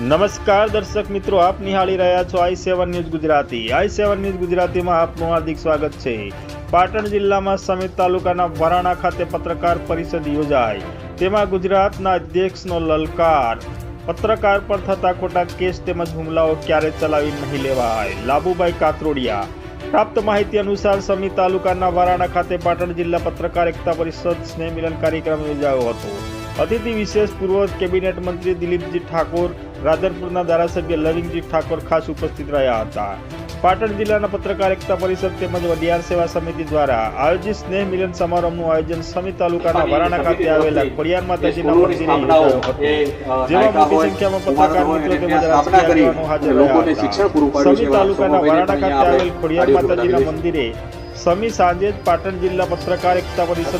નમસ્કાર દર્શક મિત્રો, આપ નિહાળી રહ્યા છો I seven news Gujarati. I seven news ગુજરાતીમાં આપનું હાર્દિક સ્વાગત છે. પાટણ જિલ્લામાં સમિત તાલુકાના વરાણા ખાતે પત્રકાર પરિષદ યોજાઈ. તેમાં ગુજરાતના અધ્યક્ષનો લલકાર. પત્રકાર પર થતા ખોટા કેસ તેમજ હુમલાઓ ક્યારે ચલાવી નહીં લેવાય. લાબુભાઈ કાતરોડિયા. પ્રાપ્ત માહિતી અનુસાર સમી તાલુકાના વારાણા ખાતે પાટણ જિલ્લા પત્રકાર એકતા પરિષદ સ્નેહ મિલન કાર્યક્રમ યોજાયો હતો. અતિથિ વિશેષ પૂર્વ કેબિનેટ મંત્રી દિલીપજી ઠાકોર રાધનપુરના ધારાસભ્ય લવિંગજી ઠાકોર ખાસ ઉપસ્થિત રહ્યા હતા. પાટણ જિલ્લાના પત્રકાર એકતા પરિષદ તેમજ વડિયાર સેવા સમિતિ દ્વારા આયોજિત સ્નેહ મિલન સમારંભનું આયોજન સમી તાલુકાના વરાણા ખાતે આવેલા ખોડિયાર માતાજીના મંદિરે યોજાયું હતું. જેમાં મોટી સંખ્યામાં પત્રકાર મિત્રો તેમજ રાજકીય આગેવાનો હાજર રહ્યા હતા. સમી તાલુકાના વરાણા ખાતે આવેલ ખોડિયાર માતાજીના મંદિરે સમી સાંજે જ પાટણ જિલ્લા પત્રકાર એકતા પરિષદ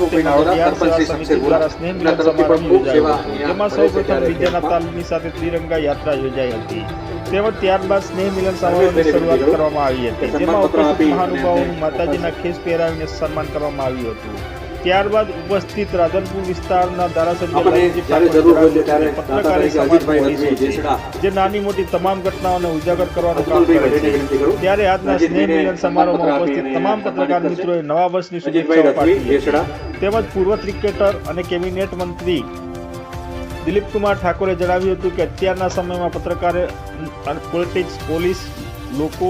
સમિતિ દ્વારા સ્નેહ મિલન સમારંભ યોજાયો. જેમાં સૌ પ્રથમ વિજયના તાલની સાથે ત્રિરંગા યાત્રા યોજાઈ હતી. તેમજ ત્યારબાદ સ્નેહ મિલન સમારોહની શરૂઆત કરવામાં આવી હતી. જેમાં ઉપસ્થિત મહાનુભાવોનું માતાજીના ખેસ પહેરાવીને સન્માન કરવામાં આવ્યું હતું. ત્યારબાદ ઉપસ્થિત રાધનપુર વિસ્તારના ધારાસભ્ય પત્રકારે. જે નાની મોટી તમામ ઘટનાઓને ઉજાગર કરવાનું કામ કરે છે. ત્યારે આજના સ્નેહ મિલન સમારોહમાં ઉપસ્થિત તમામ પત્રકાર મિત્રોએ નવા વર્ષની શુભેચ્છાઓ પાઠવી તેમજ પૂર્વ ક્રિકેટર અને કેબિનેટ મંત્રી દિલીપ કુમાર ઠાકોરે જણાવ્યું હતું કે અત્યારના સમયમાં પત્રકારે પોલિટિક્સ પોલીસ લોકો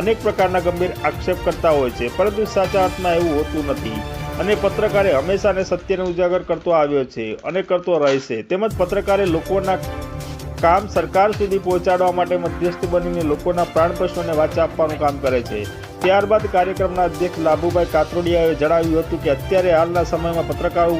અનેક પ્રકારના ગંભીર આક્ષેપ કરતા હોય છે. પરંતુ સાચા અર્થમાં એવું હોતું નથી. અને પત્રકારે હંમેશા ને સત્યને ઉજાગર કરતો આવ્યો છે અને કરતો રહેશે. તેમજ પત્રકારે લોકોના કામ સરકાર સુધી પહોંચાડવા માટે મધ્યસ્થ બનીને લોકોના પ્રાણ પ્રશ્નોને વાચા આપવાનું કામ કરે છે. ત્યારબાદ કાર્યક્રમના અધ્યક્ષ લાભુભાઈ કાતરોડિયાએ જણાવ્યું હતું કે અત્યારે હાલના સમયમાં પત્રકારો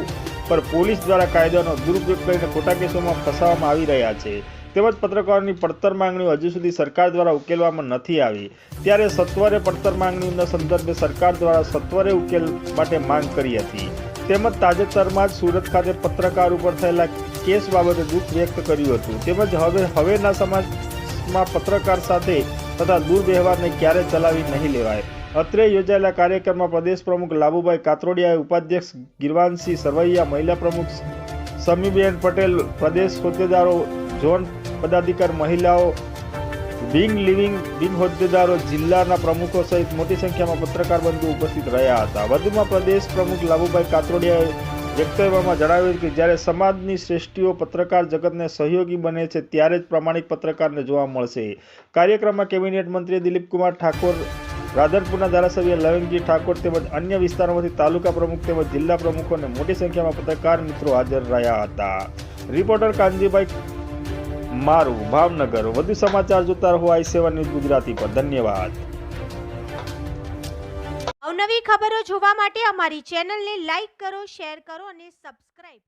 પર પોલીસ દ્વારા કાયદાનો દુરુપયોગ કરીને ખોટા કેસોમાં ફસાવવામાં આવી રહ્યા છે. તેમજ પત્રકારોની પડતર માંગણીઓ હજુ સુધી સરકાર દ્વારા ઉકેલવામાં નથી આવી. ત્યારે સત્વરે પડતર માંગણીઓના સંદર્ભે સરકાર દ્વારા સત્વરે ઉકેલ માટે માંગ કરી હતી. તેમજ તાજેતરમાં જ સુરત ખાતે પત્રકાર ઉપર થયેલા કેસ બાબતે દુઃખ વ્યક્ત કર્યું હતું. તેમજ હવે હવેના સમાજમાં પત્રકાર સાથે તથા દુર્વ્યવહારને ક્યારે ચલાવી નહીં લેવાય. અત્રે યોજાયેલા કાર્યક્રમમાં પ્રદેશ પ્રમુખ લાભુભાઈ કાતરોડિયાએ ઉપાધ્યક્ષ ગિરવાનસિંહ સરવૈયા, મહિલા પ્રમુખ સમીબેન પટેલ, પ્રદેશ હોદ્દેદારો ઝોન પદાધિકાર મહિલાઓ બિંગ લિવિંગ બિંગ હોદ્દેદારો જિલ્લાના પ્રમુખો સહિત મોટી સંખ્યામાં પત્રકાર બંધુ ઉપસ્થિત રહ્યા હતા. વધુમાં પ્રદેશ પ્રમુખ લાભુભાઈ કાતરોડિયાએ વક્તવ્યમાં જણાવ્યું કે જ્યારે સમાજની શ્રેષ્ઠીઓ પત્રકાર જગતને સહયોગી બને છે, ત્યારે જ પ્રામાણિક પત્રકારને જોવા મળશે. કાર્યક્રમમાં કેબિનેટ મંત્રી દિલીપ કુમાર ઠાકોર, રાધનપુરના ધારાસભ્ય લવિંગજી ઠાકોર તેમજ અન્ય વિસ્તારોમાંથી તાલુકા પ્રમુખ તેમજ જિલ્લા પ્રમુખોને મોટી સંખ્યામાં પત્રકાર મિત્રો હાજર રહ્યા હતા. રિપોર્ટર કાનજીભાઈ મારું, ભાવનગર. વધુ સમાચાર જોતા રહો આઈ સેવન ન્યૂઝ ગુજરાતી પર. ધન્યવાદ. અવનવી ખબરો જોવા માટે અમારી ચેનલને લાઈક કરો, શેર કરો અને સબસ્ક્રાઇબ